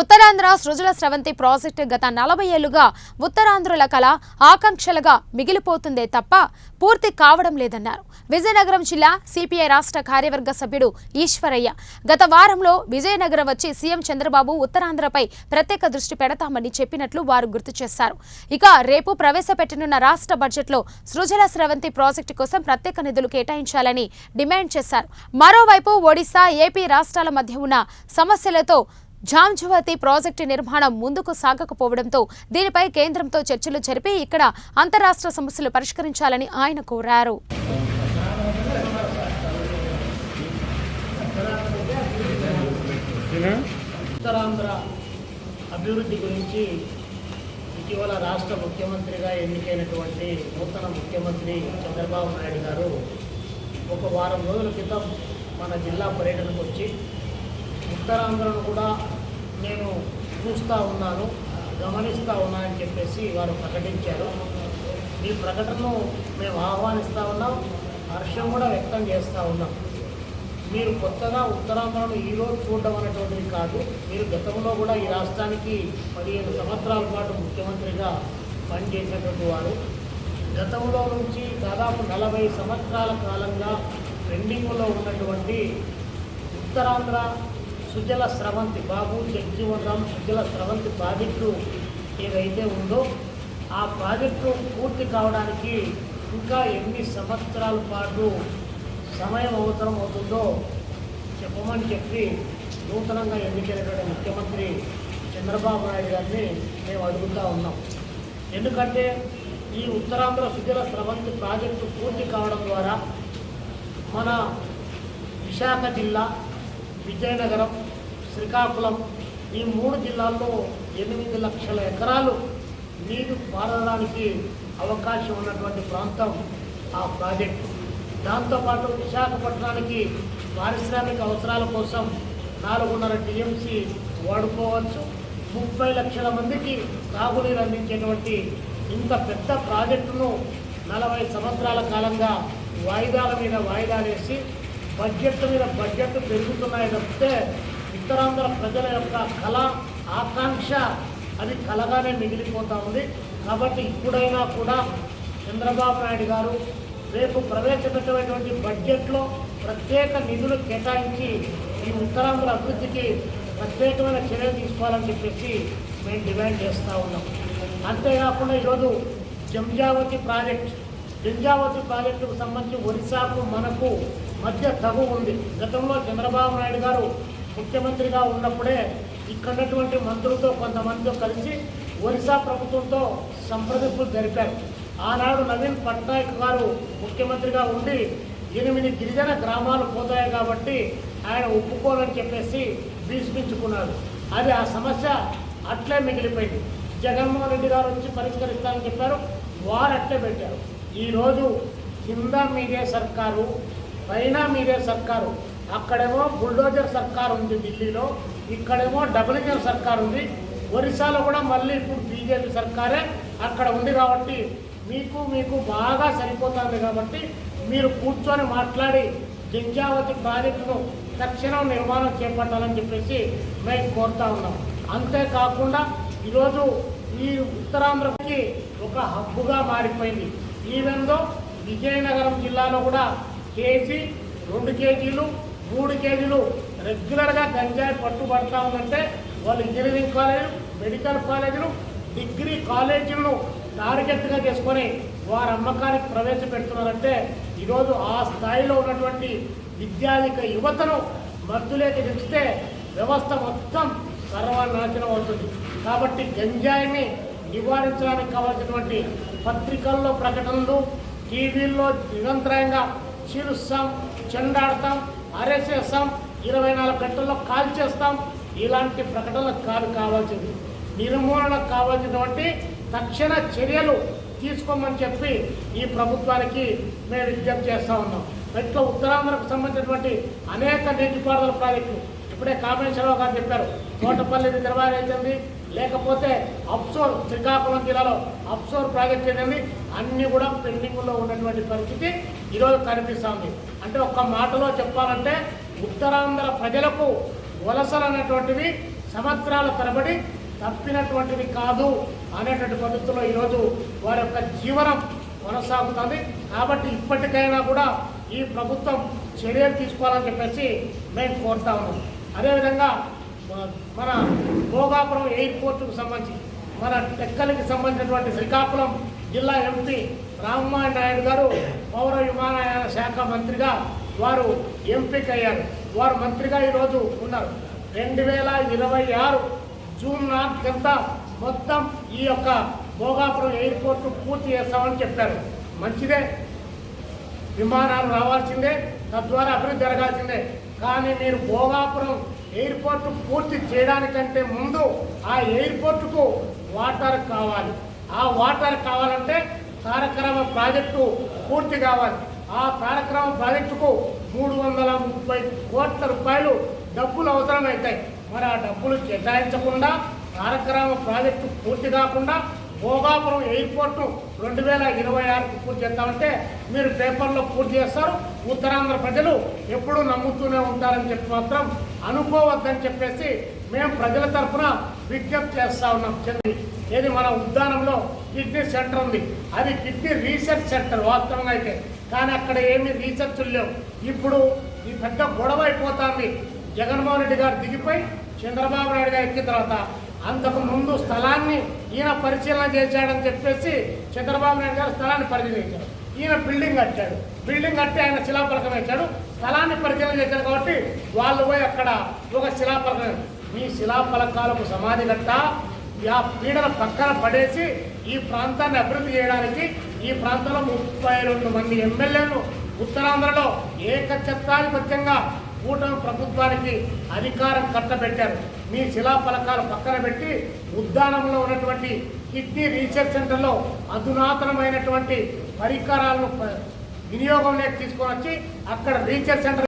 ఉత్తరాంధ్ర సృజల స్రవంతి project గత నలభై ఏళ్ళుగా ఉత్తరాంధ్రుల కళ ఆకాంక్షలుగా మిగిలిపోతుందే తప్ప పూర్తి కావడం లేదన్నారు. విజయనగరం జిల్లా సిపిఐ రాష్ట్ర కార్యవర్గ సభ్యుడు ఈశ్వరయ్య. గత వారంలో విజయనగరం వచ్చి సీఎం చంద్రబాబు ఉత్తరాంధ్రపై ప్రత్యేక దృష్టి పెడతామని చెప్పినట్లు వారు గుర్తు చేశారు. ఇక రేపు ప్రవేశపెట్టనున్న రాష్ట్ర బడ్జెట్లో సృజల స్రవంతి ప్రాజెక్టు కోసం ప్రత్యేక నిధులు కేటాయించాలని డిమాండ్ చేశారు. మరోవైపు ఒడిశా ఏపీ రాష్ట్రాల మధ్య ఉన్న సమస్యలతో జాంజువతి ప్రాజెక్టు నిర్మాణం ముందుకు సాగకపోవడంతో దీనిపై కేంద్రంతో చర్చలు జరిపి ఇక్కడ అంతరాష్ట్ర సమస్యలు పరిష్కరించాలని ఆయన కోరారు. ఉత్తరాంధ్ర అభివృద్ధి గురించి ఇటీవల రాష్ట్ర ముఖ్యమంత్రిగా ఎన్నికైనటువంటి నూతన ముఖ్యమంత్రి చంద్రబాబు నాయుడు గారు ఒక వారం రోజుల క్రితం మన జిల్లా పర్యటనకు వచ్చి ఉత్తరాంధ్రను కూడా నేను చూస్తూ ఉన్నాను గమనిస్తూ ఉన్నానని చెప్పేసి వారు ప్రకటించారు. ఈ ప్రకటనను మేము ఆహ్వానిస్తూ ఉన్నాం హర్షం కూడా వ్యక్తం చేస్తూ ఉన్నాం. మీరు కొత్తగా ఉత్తరాంధ్రను ఈరోజు చూడడం అనేటువంటిది కాదు మీరు గతంలో కూడా ఈ రాష్ట్రానికి పదిహేను సంవత్సరాల పాటు ముఖ్యమంత్రిగా పనిచేసినటువంటి వారు. గతంలో నుంచి దాదాపు నలభై సంవత్సరాల కాలంగా పెండింగ్లో ఉన్నటువంటి ఉత్తరాంధ్ర సుజల స్రవంతి బాబు జగ్జీవన్ రామ్ సుజల స్రవంతి ప్రాజెక్టు ఏదైతే ఉందో ఆ ప్రాజెక్టు పూర్తి కావడానికి ఇంకా ఎన్ని సంవత్సరాల పాటు సమయం అవసరం అవుతుందో చెప్పమని చెప్పి నూతనంగా ఎన్నికైనటువంటి ముఖ్యమంత్రి చంద్రబాబు నాయుడు గారిని మేము అడుగుతూ ఉన్నాం. ఎందుకంటే ఈ ఉత్తరాంధ్ర సుజల స్రవంతి ప్రాజెక్టు పూర్తి కావడం ద్వారా మన విశాఖ జిల్లా విజయనగరం శ్రీకాకుళం ఈ మూడు జిల్లాల్లో ఎనిమిది లక్షల ఎకరాలు నీరు పారడానికి అవకాశం ఉన్నటువంటి ప్రాంతం ఆ ప్రాజెక్టు. దాంతోపాటు విశాఖపట్నానికి పారిశ్రామిక అవసరాల కోసం నాలుగున్నర టీఎంసీ వాడుకోవచ్చు. ముప్పై లక్షల మందికి తాగునీరు అందించేటువంటి ఇంత పెద్ద ప్రాజెక్టును నలభై సంవత్సరాల కాలంగా వాయిదాల మీద వాయిదాలేసి బడ్జెట్ మీద బడ్జెట్ పెరుగుతున్నాయి తప్పితే ఉత్తరాంధ్ర ప్రజల యొక్క కళ ఆకాంక్ష అది కలగానే మిగిలిపోతూ ఉంది. కాబట్టి ఇప్పుడైనా కూడా చంద్రబాబు నాయుడు గారు రేపు ప్రవేశపెట్టేటువంటి బడ్జెట్లో ప్రత్యేక నిధులు కేటాయించి ఈ ఉత్తరాంధ్ర అభివృద్ధికి ప్రత్యేకమైన చర్యలు తీసుకోవాలని చెప్పేసి మేము డిమాండ్ చేస్తూ ఉన్నాం. అంతేకాకుండా ఈరోజు జంజావతి ప్రాజెక్ట్ జంజావతి ప్రాజెక్టుకు సంబంధించి ఒరిస్సాకు మనకు మధ్య తగు ఉంది. గతంలో చంద్రబాబు నాయుడు గారు ముఖ్యమంత్రిగా ఉన్నప్పుడే ఇక్కడటువంటి మంత్రులతో కొంతమందితో కలిసి ఒరిస్సా ప్రభుత్వంతో సంప్రదింపులు జరిపారు. ఆనాడు నవీన్ పట్నాయక్ గారు ముఖ్యమంత్రిగా ఉండి ఎనిమిది గిరిజన గ్రామాలు పోతాయి కాబట్టి ఆయన ఒప్పుకోనని చెప్పేసి భీష్మించుకున్నాడు అది ఆ సమస్య అట్లే మిగిలిపోయింది. జగన్మోహన్ రెడ్డి గారు వచ్చి పరిష్కరిస్తామని చెప్పారు. వారు అట్లే పెట్టారు. ఈరోజు కింద మీదే సర్కారు పైన మీదే సర్కారు అక్కడేమో బుల్డోజర్ సర్కార్ ఉంది ఢిల్లీలో ఇక్కడేమో డబుల్ ఇంజన్ సర్కారు ఉంది. ఒరిస్సాలో కూడా మళ్ళీ ఇప్పుడు బీజేపీ సర్కారే అక్కడ ఉంది కాబట్టి మీకు మీకు బాగా సరిపోతుంది కాబట్టి మీరు కూర్చొని మాట్లాడి జింజావతి ప్రాజెక్టును తక్షణం నిర్మాణం చేపట్టాలని చెప్పేసి మేము కోరుతా ఉన్నాం. అంతేకాకుండా ఈరోజు ఈ ఉత్తరాంధ్రకి ఒక హబ్బుగా మారిపోయింది. ఈవెందో విజయనగరం జిల్లాలో కూడా కేజీ రెండు కేజీలు మూడు కేజీలు రెగ్యులర్గా గంజాయి పట్టుబడతా ఉందంటే వాళ్ళు ఇంజనీరింగ్ కాలేజీలు మెడికల్ కాలేజీలు డిగ్రీ కాలేజీలను టార్గెట్గా చేసుకొని వారి అమ్మకానికి ప్రవేశపెడుతున్నారంటే ఈరోజు ఆ స్థాయిలో ఉన్నటువంటి విద్యాధిక యువతను మద్దులేకి తెచ్చితే వ్యవస్థ మొత్తం సర్వనాశనం అవుతుంది. కాబట్టి గంజాయిని నివారించడానికి కావాల్సినటువంటి పత్రికల్లో ప్రకటనలు టీవీల్లో నిరంతరంగా చీలుస్తాం చెండాడతాం అరెస్ట్ చేస్తాం ఇరవై నాలుగు గంటల్లో కాల్ చేస్తాం. ఇలాంటి ప్రకటనలకు కాదు కావాల్సింది. నిర్మూలనకు కావాల్సినటువంటి తక్షణ చర్యలు తీసుకోమని చెప్పి ఈ ప్రభుత్వానికి మేము విజ్ఞప్తి చేస్తూ ఉన్నాం. ఇట్లా ఉత్తరాంధ్రకు సంబంధించినటువంటి అనేక నీటిపారుదల ప్రాజెక్టులు. ఇప్పుడే కామేశ్వరరావు గారు చెప్పారు. తోటపల్లి రిజర్వాయర్ అయితేంది లేకపోతే అప్సోర్ శ్రీకాకుళం జిల్లాలో అప్సోర్ ప్రాజెక్ట్ అనేవి అన్నీ కూడా పెండింగ్లో ఉన్నటువంటి పరిస్థితి ఈరోజు కనిపిస్తుంది. అంటే ఒక్క మాటలో చెప్పాలంటే ఉత్తరాంధ్ర ప్రజలకు వలసలు అనేటువంటివి సంవత్సరాల తరబడి తప్పినటువంటిది కాదు అనేటువంటి పద్ధతిలో ఈరోజు వారి యొక్క జీవనం కొనసాగుతుంది. కాబట్టి ఇప్పటికైనా కూడా ఈ ప్రభుత్వం చర్యలు తీసుకోవాలని చెప్పేసి మేము కోరుతా ఉన్నాం. అదేవిధంగా మన భోగాపురం ఎయిర్పోర్టుకు సంబంధించి మన టెక్కలకి సంబంధించినటువంటి శ్రీకాకుళం జిల్లా ఎంపీ రామ్మోహన్ నాయుడు గారు పౌర విమానయాన శాఖ మంత్రిగా వారు ఎంపికయ్యారు. వారు మంత్రిగా ఈరోజు ఉన్నారు. రెండు వేల ఇరవై ఆరు జూన్ నాటికంతా మొత్తం ఈ యొక్క భోగాపురం ఎయిర్పోర్ట్ పూర్తి చేస్తామని చెప్పారు. మంచిదే. విమానాలు రావాల్సిందే. తద్వారా అభివృద్ధి జరగాల్సిందే. కానీ మీరు భోగాపురం ఎయిర్పోర్ట్ పూర్తి చేయడానికంటే ముందు ఆ ఎయిర్పోర్టుకు వాటర్ కావాలి. ఆ వాటర్ కావాలంటే కార్యక్రమ ప్రాజెక్టు పూర్తి కావాలి. ఆ కార్యక్రమ ప్రాజెక్టుకు మూడు వందల ముప్పై కోట్ల రూపాయలు డబ్బులు అవసరమవుతాయి మరి ఆ డబ్బులు కేటాయించకుండా కార్యక్రమ ప్రాజెక్టు పూర్తి కాకుండా భోగాపురం ఎయిర్పోర్టు రెండు వేల ఇరవై ఆరుకు పూర్తి చేద్దామంటే మీరు పేపర్లో పూర్తి చేస్తారు. ఉత్తరాంధ్ర ప్రజలు ఎప్పుడూ నమ్ముతూనే ఉంటారని చెప్పి మాత్రం అనుకోవద్దని చెప్పేసి మేము ప్రజల తరఫున విజ్ఞప్తి చేస్తా ఉన్నాం. చెంది ఇది మన ఉద్యానంలో కిడ్నీ సెంటర్ ఉంది. అది కిడ్నీ రీసెర్చ్ సెంటర్ వాస్తవంగా అయితే. కానీ అక్కడ ఏమీ రీసెర్చ్ లేవు. ఇప్పుడు ఈ పెద్ద గొడవ అయిపోతుంది. జగన్మోహన్ రెడ్డి గారు దిగిపోయి చంద్రబాబు నాయుడు గారు ఎక్కిన తర్వాత అంతకు ముందు స్థలాన్ని ఈయన పరిశీలన చేశాడని చెప్పేసి చంద్రబాబు నాయుడు గారు స్థలాన్ని పరిశీలించారు. ఈయన బిల్డింగ్ కట్టాడు. బిల్డింగ్ కట్టి ఆయన శిలాపలకం వేశాడు. స్థలాన్ని పరిశీలన చేశారు కాబట్టి వాళ్ళు పోయి అక్కడ ఒక శిలాపలకం మీ శిలాఫలకాలకు సమాధి కట్ట ఆ పీడన పక్కన పడేసి ఈ ప్రాంతాన్ని అభివృద్ధి చేయడానికి ఈ ప్రాంతంలో ముప్పై రెండు మంది ఎమ్మెల్యేలు ఉత్తరాంధ్రలో ఏకచత్తాధిపత్యంగా కూటమి ప్రభుత్వానికి అధికారం కట్టబెట్టారు. మీ శిలాఫలకాలు పక్కన పెట్టి ఉద్దానంలో ఉన్నటువంటి కిడ్నీ రీసెర్చ్ సెంటర్లో అధునాతనమైనటువంటి పరికరాలను వినియోగంలోకి తీసుకొని వచ్చి అక్కడ రీసెర్చ్ సెంటర్